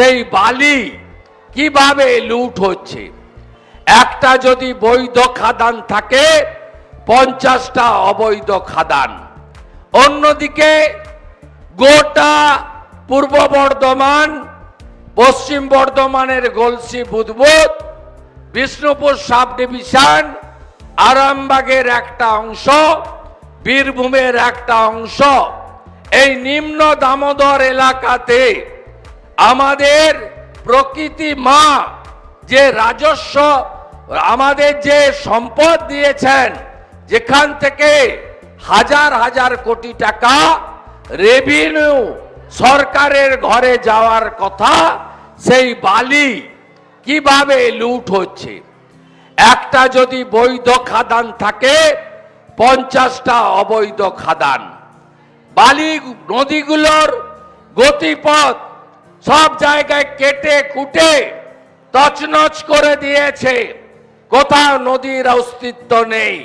সেই বালি কীভাবে লুট হচ্ছে? একটা যদি বৈধ খাদান থাকে, পঞ্চাশটা অবৈধ খাদান। অন্যদিকে গোটা পূর্ব বর্ধমান, পশ্চিম বর্ধমানের গলসি বুদবুদ, বিষ্ণুপুর সাব ডিভিশন, আরামবাগের একটা অংশ, বীরভূমের একটা অংশ, এই নিম্ন দামোদর এলাকাতে আমাদের প্রকৃতি মা যে রাজস্ব, আমাদের যে সম্পদ দিয়েছেন, যেখান থেকে হাজার হাজার কোটি টাকা রেভিনিউ সরকারের ঘরে যাওয়ার কথা, সেই বালি কীভাবে লুট হচ্ছে? একটা যদি বৈধ খাদান থাকে, পঞ্চাশটা অবৈধ খাদান। বালি নদীগুলোর গতিপথ সব জায়গায় কেটে কুটে তছনছ করে দিয়েছে। কোথাও নদীর অস্তিত্ব নেই।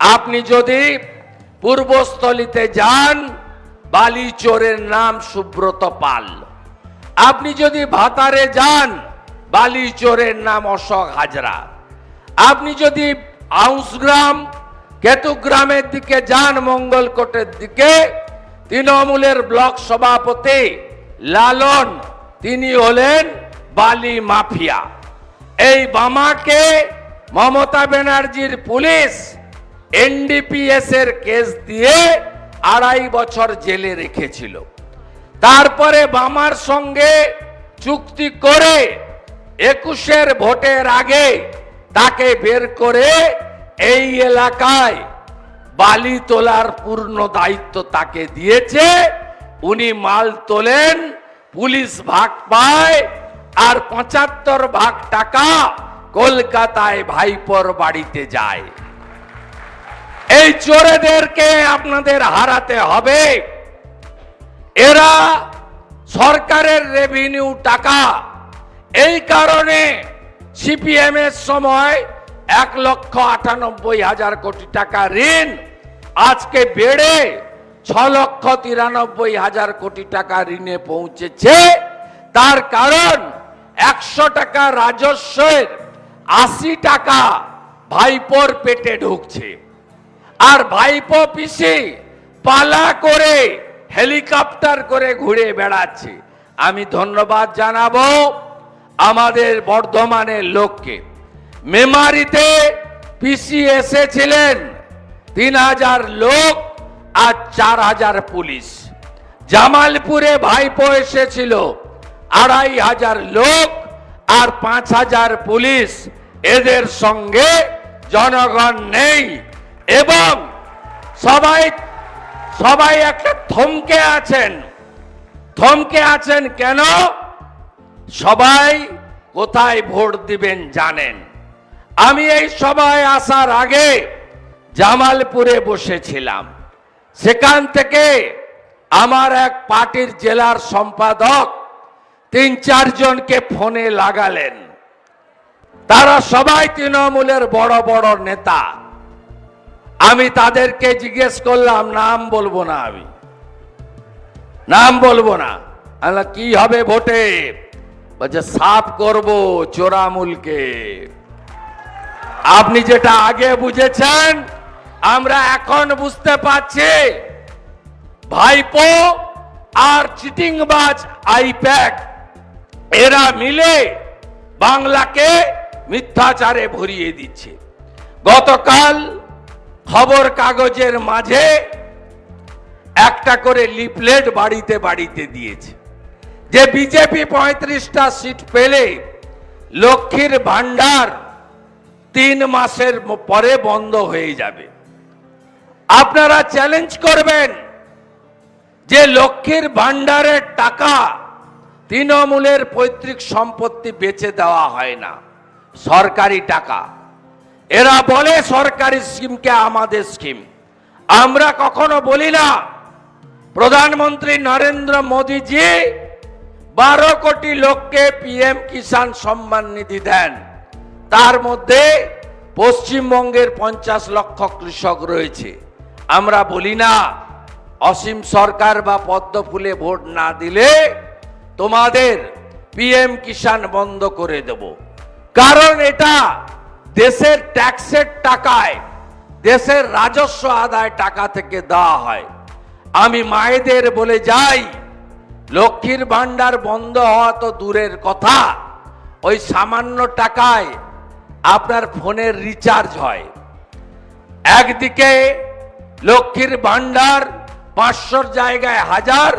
আপনি যদি পূর্বস্থলিতে যান, বালি চোরের নাম সুব্রত পাল। আপনি যদি ভাতারে যান, বালি চোরের নাম অশোক হাজরা। আপনি যদি আউসগ্রাম, কেতুগ্রামের দিকে যান, মঙ্গলকোটের দিকে, তৃণমূলের ব্লক সভাপতি লালন তিনি হলেন বালি মাফিয়া। এই বামাকে মমতা ব্যানার্জির পুলিশ এনডিপিএস এর কেস দিয়ে আড়াই বছর জেলে রেখেছিল। তারপরে বামার সঙ্গে চুক্তি করে একুশের ভোটের আগে তাকে বের করে এই এলাকায় বালি তোলার পূর্ণ দায়িত্ব তাকে দিয়েছে। উনি মাল তোলেন পুলিশ ভাগ পায় আর পঁচাত্তর ভাগ টাকা কলকাতায় ভাইপোর বাড়িতে যায়। এই চোরেদেরকে আপনাদের হারাতে হবে। এরা সরকারের রেভিনিউ টাকা। এই কারণে সিপিএম এর সময় এক লক্ষ আটানব্বই হাজার কোটি টাকা ঋণ আজকে বেড়ে ছ লক্ষ তিরানব্বই হাজার কোটি টাকা ঋণে পৌঁছেছে। তার কারণ একশো টাকা রাজস্বের আশি টাকা ভাইপোর পেটে ঢুকছে। আর ভাইপো পিসি পালা করে হেলিকপ্টার করে ঘুরে বেড়াচ্ছে। আমি ধন্যবাদ জানাব আমাদের বর্ধমানের লোককে। মেমারিতে পিসি এসেছিলেন তিন হাজার লোক আর চার হাজার পুলিশ। জামালপুরে ভাইপো এসেছিল, আড়াই হাজার লোক আর পাঁচ হাজার পুলিশ। এদের সঙ্গে জনগণ নেই এবং সবাই সবাই একটা থমকে আছেন। থমকে আছেন কেন? সবাই কোথায় ভোট দিবেন জানেন। আমি এই সভায় আসার আগে জামালপুরে বসেছিলাম। সেখান থেকে আমার এক পার্টির জেলার সম্পাদক তিন চারজনকে ফোনে লাগালেন। তারা সবাই তৃণমূলের বড় বড় নেতা। আমি তাদেরকে জিজ্ঞেস করলাম, নাম বলব না আমি। নাম বলব না। কি হবে ভোটে? বলছে, সাফ করব চোরামুলকে। আপনি যেটা আগে বুঝেছেন আমরা এখন বুঝতে পারছি, ভাইপো আর চিটিংবাজ আইপ্যাক, এরা মিলে বাংলাকে মিথ্যাচারে ভরিয়ে দিচ্ছে। গতকাল খবর কাগজের মাঝে একটা করে লিফলেট বাড়িতে বাড়িতে দিয়েছে, যে বিজেপি পঁয়ত্রিশটা সিট পেলে লক্ষ্মীর ভান্ডার তিন মাসের পরে বন্ধ হয়ে যাবে। আপনারা চ্যালেঞ্জ করবেন যে লক্ষ্মীর ভান্ডারের টাকা তৃণমূলের পৈতৃক সম্পত্তি বেচে দেওয়া হয় না, সরকারি টাকা। এরা বলে সরকারি স্কিমকে আমাদের স্কিম। আমরা কখনো বলি না, প্রধানমন্ত্রী নরেন্দ্র মোদীজি বারো কোটি লোককে পিএম কিষাণ সম্মান নিধি দেন। তার মধ্যে পশ্চিমবঙ্গের পঞ্চাশ লক্ষ কৃষক রয়েছে। আমরা বলি না, অসীম সরকার বা পদ্ম ফুলে ভোট না দিলে তোমাদের পিএম কিষাণ বন্ধ করে দেব। কারণ এটা দেশের ট্যাক্সের টাকায়, দেশের রাজস্ব আদায় টাকা থেকে দেওয়া হয়। আমি মায়েদের বলে যাই, লক্ষ্মীর ভাণ্ডার বন্ধ হওয়া তো দূরের কথা। ওই সামান্য টাকায় আপনার ফোনের রিচার্জ হয়। একদিকে লক্ষ্মীর ভাণ্ডার পাঁচশোর জায়গায় হাজার,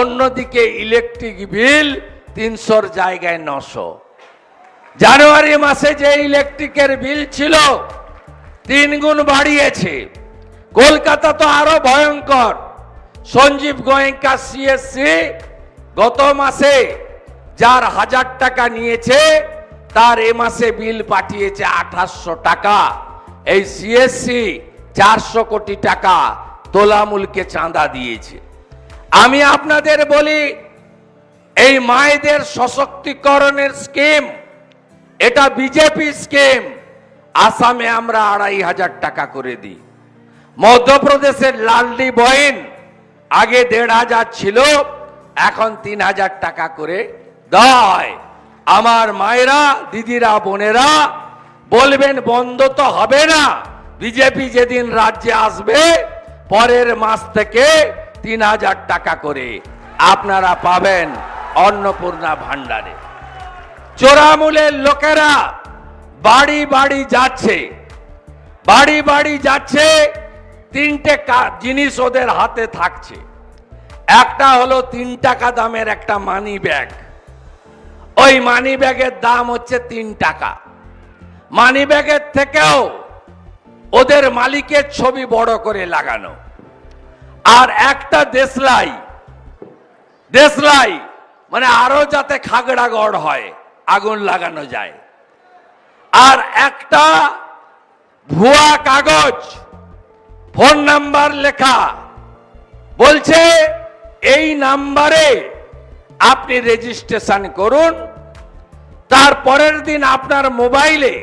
অন্যদিকে ইলেকট্রিক বিল তিনশোর জায়গায় নশো। জানুয়ারি মাসে যে ইলেকট্রিকের বিল ছিল, তিন গুণ বাড়িয়েছে। কলকাতা তো আরও ভয়ঙ্কর। সঞ্জীব গোয়েঙ্কা সিএসসি গত মাসে যার হাজার টাকা নিয়েছে, তার এ মাসে বিল পাঠিয়েছে আঠাশশো টাকা। এই সিএসসি চারশো কোটি টাকা তোলামূলকে চাঁদা দিয়েছে। আমি আপনাদের বলি, এই মায়েদের সশক্তিকরণের স্কিম, এটা বিজেপি স্কিম, আসামে আমরা আড়াই হাজার টাকা করে দিই। মধ্যপ্রদেশের লালডি বয়েন আগে দেড় হাজার ছিল, এখন তিন হাজার টাকা করে হয় আমার মায়েরা, দিদিরা, বোনেরা, বলবেন বন্ধ তো হবে না। বিজেপি যেদিন রাজ্যে আসবে, পরের মাস থেকে তিন হাজার টাকা করে। আপনারা পাবেন অন্নপূর্ণা ভান্ডারে চোরামূলের লোকেরা বাড়ি বাড়ি যাচ্ছে। বাড়ি বাড়ি যাচ্ছে, তিনটে জিনিস ওদের হাতে থাকছে। একটা হলো তিন টাকা দামের একটা মানি ব্যাগ ওই মানি ব্যাগের দাম হচ্ছে তিন টাকা। মানি ব্যাগের থেকেও ওদের মালিকের ছবি বড় করে লাগানো। আর একটা দেশলাই দেশলাই মানে আরও যাতে খাগড়া গড় হয়, আগুন লাগানো যায়। আর একটা ভুয়া কাগজ, ফোন নাম্বার লেখা, বলছে, এই নাম্বারে আপনি রেজিস্ট্রেশন করুন তার পরের দিন আপনার মোবাইলে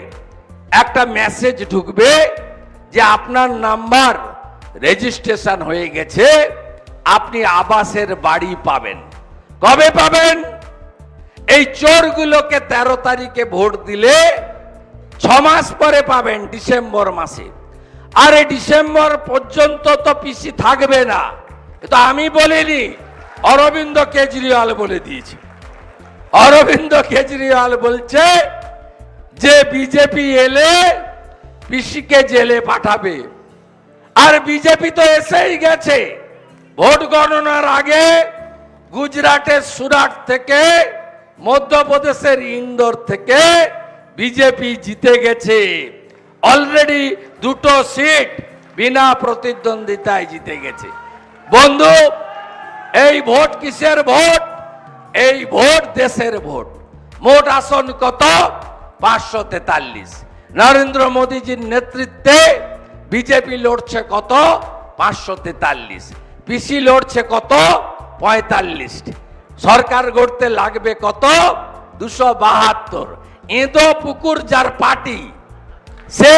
একটা মেসেজ ঢুকবে যে আপনার নাম্বার রেজিস্ট্রেশন হয়ে গেছে, আপনি আবাসের বাড়ি পাবেন। কবে পাবেন? এই চোরগুলোকে তেরো তারিখে ভোট দিলে ছ মাস পরে পাবেন, ডিসেম্বর মাসে। আর এই ডিসেম্বর পর্যন্ত তো পিসি থাকবে না। তো আমি বলিনি, অরবিন্দ কেজরিওয়াল বলে দিয়েছে। অরবিন্দ কেজরিওয়াল বলছে, যে বিজেপি এলে পিসিকে জেলে পাঠাবে। আর বিজেপি তো এসেই গেছে। ভোট গণনার আগে গুজরাটের সুরাট থেকে, মধ্যপ্রদেশের ইন্দোর থেকে বিজেপি জিতে গেছে। অলরেডি দুটো সিট বিনা প্রতিদ্বন্দ্বিতায় জিতে গেছে। বন্ধু, এই ভোট কিসের ভোট? এই ভোট দেশের ভোট। মোট আসন কত? পাঁচশো তেতাল্লিশ। নরেন্দ্র মোদীজির নেতৃত্বে বিজেপি লড়ছে কত? পাঁচশো তেতাল্লিশ। পিসি লড়ছে কত? পঁয়তাল্লিশ। সরকার গড়তে লাগবে কত? দুশো বাহাত্তর। এঁদো পুকুর যার পার্টি সে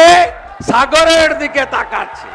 সাগরের দিকে তাকাচ্ছে।